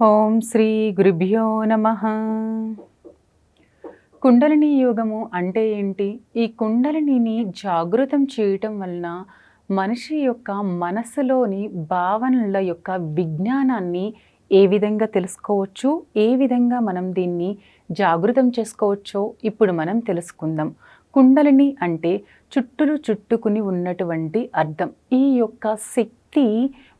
ఓం శ్రీ గురుభ్యో నమ. కుండలిని యోగము అంటే ఏంటి? ఈ కుండలిని జాగృతం చేయటం వలన మనిషి యొక్క మనస్సులోని భావనల యొక్క విజ్ఞానాన్ని ఏ విధంగా తెలుసుకోవచ్చు? ఏ విధంగా మనం దీన్ని జాగృతం చేసుకోవచ్చో ఇప్పుడు మనం తెలుసుకుందాం. కుండలిని అంటే చుట్టూరు చుట్టుకుని ఉన్నటువంటి అర్థం. ఈ యొక్క శక్తి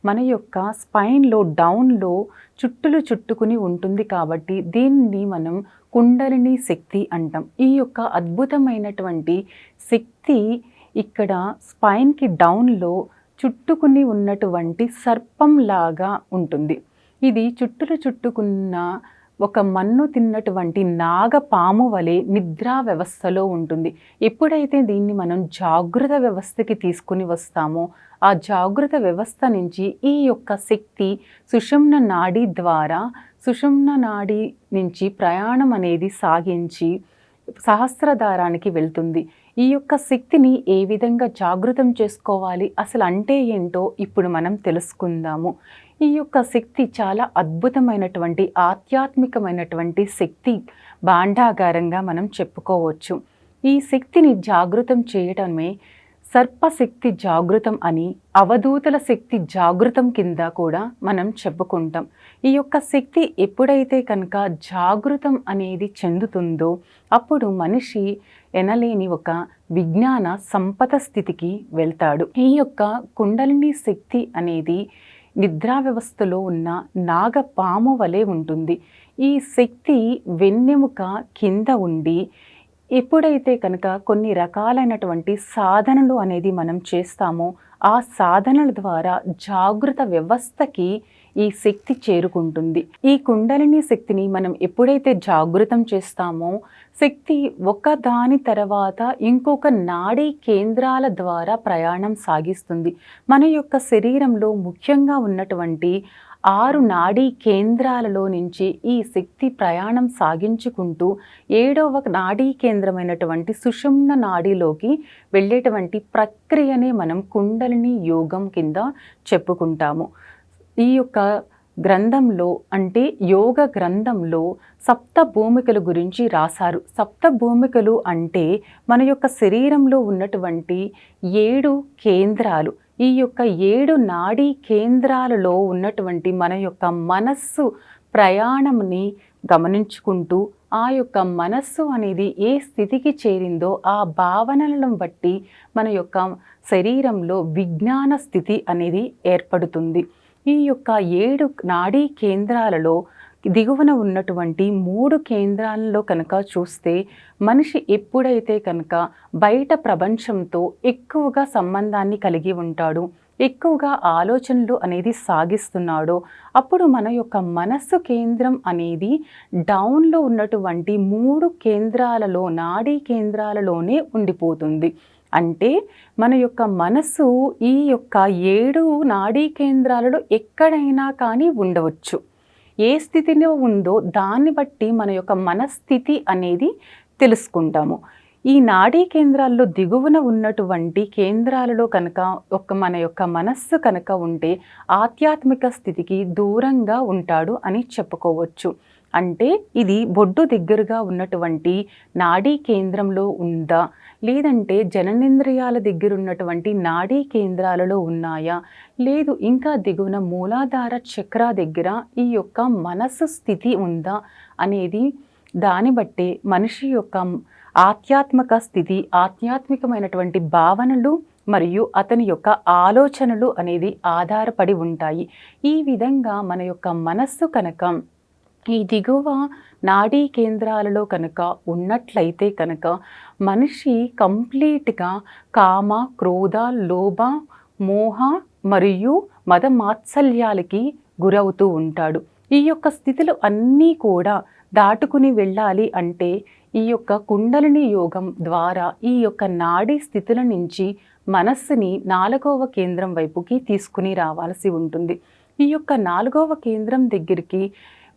మన యొక్క స్పైన్లో డౌన్లో చుట్టులు చుట్టుకుని ఉంటుంది కాబట్టి దీన్ని మనం కుండలిని శక్తి అంటాం. ఈ యొక్క అద్భుతమైనటువంటి శక్తి ఇక్కడ స్పైన్కి డౌన్లో చుట్టుకుని ఉన్నటువంటి సర్పంలాగా ఉంటుంది. ఇది చుట్టులు చుట్టుకున్న ఒక మన్ను తిన్నటువంటి నాగపాము వలె నిద్రా వ్యవస్థలో ఉంటుంది. ఎప్పుడైతే దీన్ని మనం జాగృత వ్యవస్థకి తీసుకుని వస్తామో ఆ జాగృత వ్యవస్థ నుంచి ఈ యొక్క శక్తి సుషుమ్న నాడి ద్వారా సుషుమ్న నాడి నుంచి ప్రయాణం అనేది సాగించి సహస్రధారానికి వెళ్తుంది. ఈ యొక్క శక్తిని ఏ విధంగా జాగృతం చేసుకోవాలి అసలు అంటే ఏంటో ఇప్పుడు మనం తెలుసుకుందాము. ఈ యొక్క శక్తి చాలా అద్భుతమైనటువంటి ఆధ్యాత్మికమైనటువంటి శక్తి భాండాగారంగా మనం చెప్పుకోవచ్చు. ఈ శక్తిని జాగృతం చేయడమే సర్పశక్తి జాగృతం అని అవధూతల శక్తి జాగృతం కింద కూడా మనం చెప్పుకుంటాం. ఈ యొక్క శక్తి ఎప్పుడైతే కనుక జాగృతం అనేది చెందుతుందో అప్పుడు మనిషి ఎనలేని ఒక విజ్ఞాన సంపద స్థితికి వెళ్తాడు. ఈ యొక్క కుండలిని శక్తి అనేది నిద్రా వ్యవస్థలో ఉన్న నాగపాము వలె ఉంటుంది. ఈ శక్తి వెన్నెముక కింద ఉండి ఎప్పుడైతే కనుక కొన్ని రకాలైనటువంటి సాధనలు అనేది మనం చేస్తామో ఆ సాధనల ద్వారా జాగృత వ్యవస్థకి ఈ శక్తి చేరుకుంటుంది. ఈ కుండలిని శక్తిని మనం ఎప్పుడైతే జాగృతం చేస్తామో శక్తి ఒక దాని తర్వాత ఇంకొక నాడీ కేంద్రాల ద్వారా ప్రయాణం సాగిస్తుంది. మన యొక్క శరీరంలో ముఖ్యంగా ఉన్నటువంటి ఆరు నాడీ కేంద్రాలలో నుంచి ఈ శక్తి ప్రయాణం సాగించుకుంటూ ఏడవ నాడీ కేంద్రమైనటువంటి సుషుమ్న నాడీలోకి వెళ్ళేటువంటి ప్రక్రియనే మనం కుండలిని యోగం కింద చెప్పుకుంటాము. ఈ యొక్క గ్రంథంలో అంటే యోగ గ్రంథంలో సప్త భూమికల గురించి రాశారు. సప్త భూమికలు అంటే మన యొక్క శరీరంలో ఉన్నటువంటి ఏడు కేంద్రాలు. ఈ యొక్క ఏడు నాడీ కేంద్రాలలో ఉన్నటువంటి మన యొక్క మనస్సు ప్రయాణంని గమనించుకుంటూ ఆ యొక్క మనస్సు అనేది ఏ స్థితికి చేరిందో ఆ భావనలను బట్టి మన యొక్క శరీరంలో విజ్ఞాన స్థితి అనేది ఏర్పడుతుంది. ఈ యొక్క ఏడు నాడీ కేంద్రాలలో దిగువన ఉన్నటువంటి మూడు కేంద్రాలలో కనుక చూస్తే మనిషి ఎప్పుడైతే కనుక బయట ప్రపంచంతో ఎక్కువగా సంబంధాన్ని కలిగి ఉంటాడు ఎక్కువగా ఆలోచనలు అనేది సాగిస్తున్నాడో అప్పుడు మన యొక్క మనస్సు కేంద్రం అనేది డౌన్లో ఉన్నటువంటి మూడు కేంద్రాలలో నాడీ కేంద్రాలలోనే ఉండిపోతుంది. అంటే మన యొక్క మనసు ఈ యొక్క ఏడు నాడీ కేంద్రాలలో ఎక్కడైనా కానీ ఉండవచ్చు. ఏ స్థితిలో ఉందో దాన్ని బట్టి మన యొక్క మనస్థితి అనేది తెలుసుకుంటాము. ఈ నాడీ కేంద్రాల్లో దిగువన ఉన్నటువంటి కేంద్రాలలో కనుక ఒక మన యొక్క మనస్సు కనుక ఉంటే ఆధ్యాత్మిక స్థితికి దూరంగా ఉంటాడు అని చెప్పుకోవచ్చు. అంటే ఇది బొడ్డు దగ్గరగా ఉన్నటువంటి నాడీ కేంద్రంలో ఉందా? లేదంటే జననేంద్రియాల దగ్గర ఉన్నటువంటి నాడీ కేంద్రాలలో ఉన్నాయా? లేదు ఇంకా దిగువన మూలాధార చక్ర దగ్గర ఈ యొక్క మనస్సు స్థితి ఉందా? అనేది దాన్ని బట్టే మనిషి యొక్క ఆధ్యాత్మిక స్థితి ఆధ్యాత్మికమైనటువంటి భావనలు మరియు అతని యొక్క ఆలోచనలు అనేది ఆధారపడి ఉంటాయి. ఈ విధంగా మన యొక్క మనస్సు కనుక ఈ దిగువ నాడీ కేంద్రాలలో కనుక ఉన్నట్లయితే కనుక మనిషి కంప్లీట్గా కామ క్రోధ లోభ మోహ మరియు మద మాత్సల్యాలకి గురవుతూ ఉంటాడు. ఈ యొక్క స్థితులు అన్నీ కూడా దాటుకుని వెళ్ళాలి అంటే ఈ యొక్క కుండలిని యోగం ద్వారా ఈ యొక్క నాడీ స్థితుల నుంచి మనస్సుని నాలుగవ కేంద్రం వైపుకి తీసుకుని రావాల్సి ఉంటుంది. ఈ యొక్క నాలుగవ కేంద్రం దగ్గరికి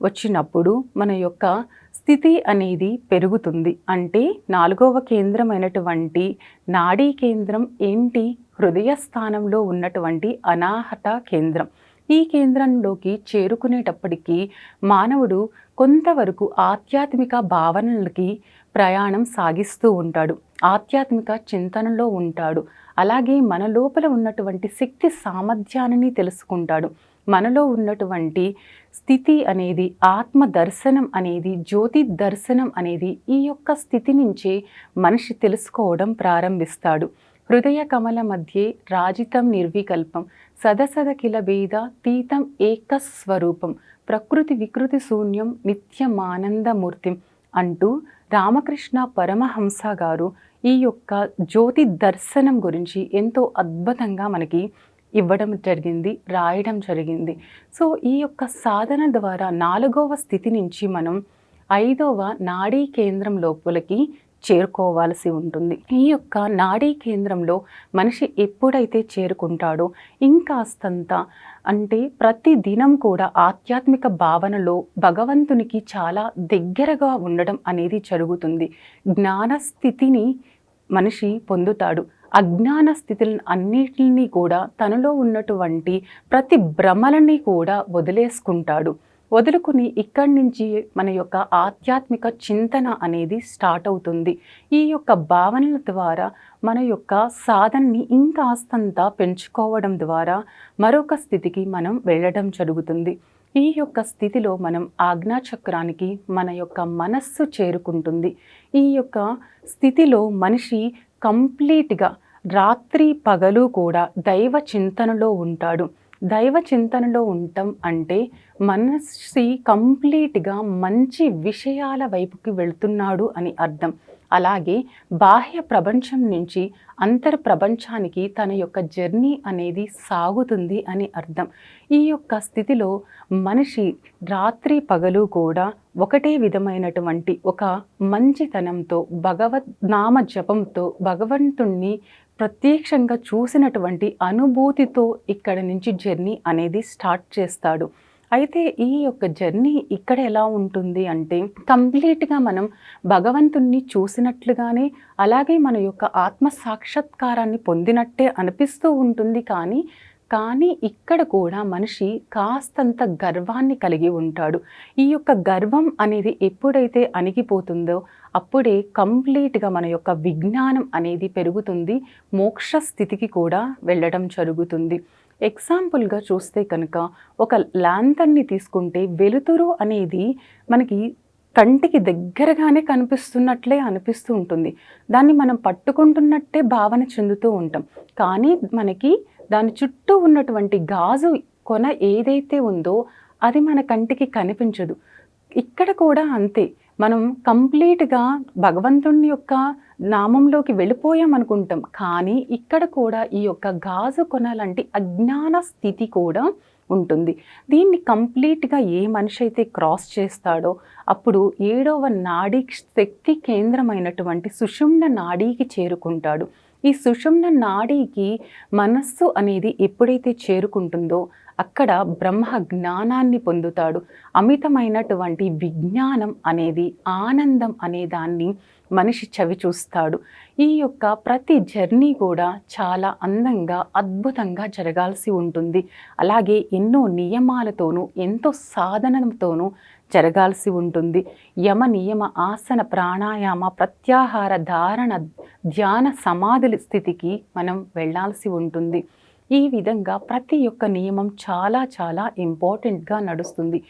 వచ్చినప్పుడు మన యొక్క స్థితి అనేది పెరుగుతుంది. అంటే నాలుగవ కేంద్రమైనటువంటి నాడీ కేంద్రం ఏంటి? హృదయ స్థానంలో ఉన్నటువంటి అనాహత కేంద్రం. ఈ కేంద్రంలోకి చేరుకునేటప్పటికీ మానవుడు కొంతవరకు ఆధ్యాత్మిక భావనలకి ప్రయాణం సాగిస్తూ ఉంటాడు. ఆధ్యాత్మిక చింతనలో ఉంటాడు. అలాగే మన లోపల ఉన్నటువంటి శక్తి సామర్థ్యాన్ని తెలుసుకుంటాడు. మనలో ఉన్నటువంటి స్థితి అనేది ఆత్మ దర్శనం అనేది జ్యోతి దర్శనం అనేది ఈ యొక్క స్థితి నుంచే మనిషి తెలుసుకోవడం ప్రారంభిస్తాడు. హృదయ కమల మధ్యే రాజితం నిర్వికల్పం సదసద కిల భేద తీతం ఏక స్వరూపం ప్రకృతి వికృతి శూన్యం నిత్యమానందమూర్తిం అంటూ రామకృష్ణ పరమహంస గారు ఈ యొక్క జ్యోతి దర్శనం గురించి ఎంతో అద్భుతంగా మనకి ఇవ్వడం జరిగింది రాయడం జరిగింది. సో ఈ యొక్క సాధన ద్వారా నాలుగవ స్థితి నుంచి మనం ఐదవ నాడీ కేంద్రం లోపలికి చేరుకోవాల్సి ఉంటుంది. ఈ యొక్క నాడీ కేంద్రంలో మనిషి ఎప్పుడైతే చేరుకుంటాడో ఇంకాస్తంత అంటే ప్రతి దినం కూడా ఆధ్యాత్మిక భావనలో భగవంతునికి చాలా దగ్గరగా ఉండడం అనేది జరుగుతుంది. జ్ఞాన స్థితిని మనిషి పొందుతాడు. అజ్ఞాన స్థితులను అన్నిటిని కూడా తనలో ఉన్నటువంటి ప్రతి భ్రమలని కూడా వదిలేసుకుంటాడు. వదులుకుని ఇక్కడి నుంచి మన యొక్క ఆధ్యాత్మిక చింతన అనేది స్టార్ట్ అవుతుంది. ఈ యొక్క భావనల ద్వారా మన యొక్క సాధనని ఇంకాస్తంత పెంచుకోవడం ద్వారా మరొక స్థితికి మనం వెళ్ళడం జరుగుతుంది. ఈ యొక్క స్థితిలో మనం ఆజ్ఞాచక్రానికి మన యొక్క మనస్సు చేరుకుంటుంది. ఈ యొక్క స్థితిలో మనిషి కంప్లీట్గా రాత్రి పగలు కూడా దైవ చింతనలో ఉంటాడు. దైవ చింతనలో ఉండటం అంటే మనసి కంప్లీట్గా మంచి విషయాల వైపుకి వెళ్తున్నాడు అని అర్థం. అలాగే బాహ్య ప్రపంచం నుంచి అంతర్ ప్రపంచానికి తన యొక్క జర్నీ అనేది సాగుతుంది అని అర్థం. ఈ యొక్క స్థితిలో మనిషి రాత్రి పగలు కూడా ఒకటే విధమైనటువంటి ఒక మంచితనంతో భగవద్ నామ జపంతో భగవంతుణ్ణి ప్రత్యక్షంగా చూసినటువంటి అనుభూతితో ఇక్కడ నుంచి జర్నీ అనేది స్టార్ట్ చేస్తాడు. అయితే ఈ యొక్క జర్నీ ఇక్కడ ఎలా ఉంటుంది అంటే కంప్లీట్గా మనం భగవంతుణ్ణి చూసినట్లుగానే అలాగే మన యొక్క ఆత్మ సాక్షాత్కారాన్ని పొందినట్టే అనిపిస్తూ ఉంటుంది కానీ కానీ ఇక్కడ కూడా మనిషి కాస్తంత గర్వాన్ని కలిగి ఉంటాడు. ఈ యొక్క గర్వం అనేది ఎప్పుడైతే అణిగిపోతుందో అప్పుడే కంప్లీట్గా మన యొక్క విజ్ఞానం అనేది పెరుగుతుంది మోక్ష స్థితికి కూడా వెళ్ళడం జరుగుతుంది. ఎగ్జాంపుల్గా చూస్తే కనుక ఒక ల్యాంతర్ని తీసుకుంటే వెలుతురు అనేది మనకి కంటికి దగ్గరగానే కనిపిస్తున్నట్లే అనిపిస్తూ ఉంటుంది. దాన్ని మనం పట్టుకుంటున్నట్టే భావన చెందుతూ ఉంటాం. కానీ మనకి దాని చుట్టూ ఉన్నటువంటి గాజు కొన ఏదైతే ఉందో అది మన కంటికి కనిపించదు. ఇక్కడ కూడా అంతే. మనం కంప్లీట్గా భగవంతుని యొక్క నామంలోకి వెళ్ళిపోయాం అనుకుంటాం కానీ ఇక్కడ కూడా ఈ యొక్క గాజు కొనాలంటే అజ్ఞాన స్థితి కూడా ఉంటుంది. దీన్ని కంప్లీట్గా ఏ మనిషి అయితే క్రాస్ చేస్తాడో అప్పుడు ఏడవ నాడీ శక్తి కేంద్రమైనటువంటి సుషుమ్న నాడీకి చేరుకుంటాడు. ఈ సుషుమ్న నాడీకి మనస్సు అనేది ఎప్పుడైతే చేరుకుంటుందో అక్కడ బ్రహ్మ జ్ఞానాన్ని పొందుతాడు. అమితమైనటువంటి విజ్ఞానం అనేది ఆనందం అనే దాన్ని మనిషి చవి చూస్తాడు. ఈ యొక్క ప్రతి జర్నీ కూడా చాలా అందంగా అద్భుతంగా జరగాల్సి ఉంటుంది. అలాగే ఎన్నో నియమాలతోనూ ఎంతో సాధనతోనూ జరగాల్సి ఉంటుంది. యమ నియమ ఆసన ప్రాణాయామ ప్రత్యాహార ధారణ ధ్యాన సమాధుల స్థితికి మనం వెళ్ళాల్సి ఉంటుంది. ఈ విధంగా ప్రతి ఒక్క నియమం చాలా చాలా ఇంపార్టెంట్గా నడుస్తుంది.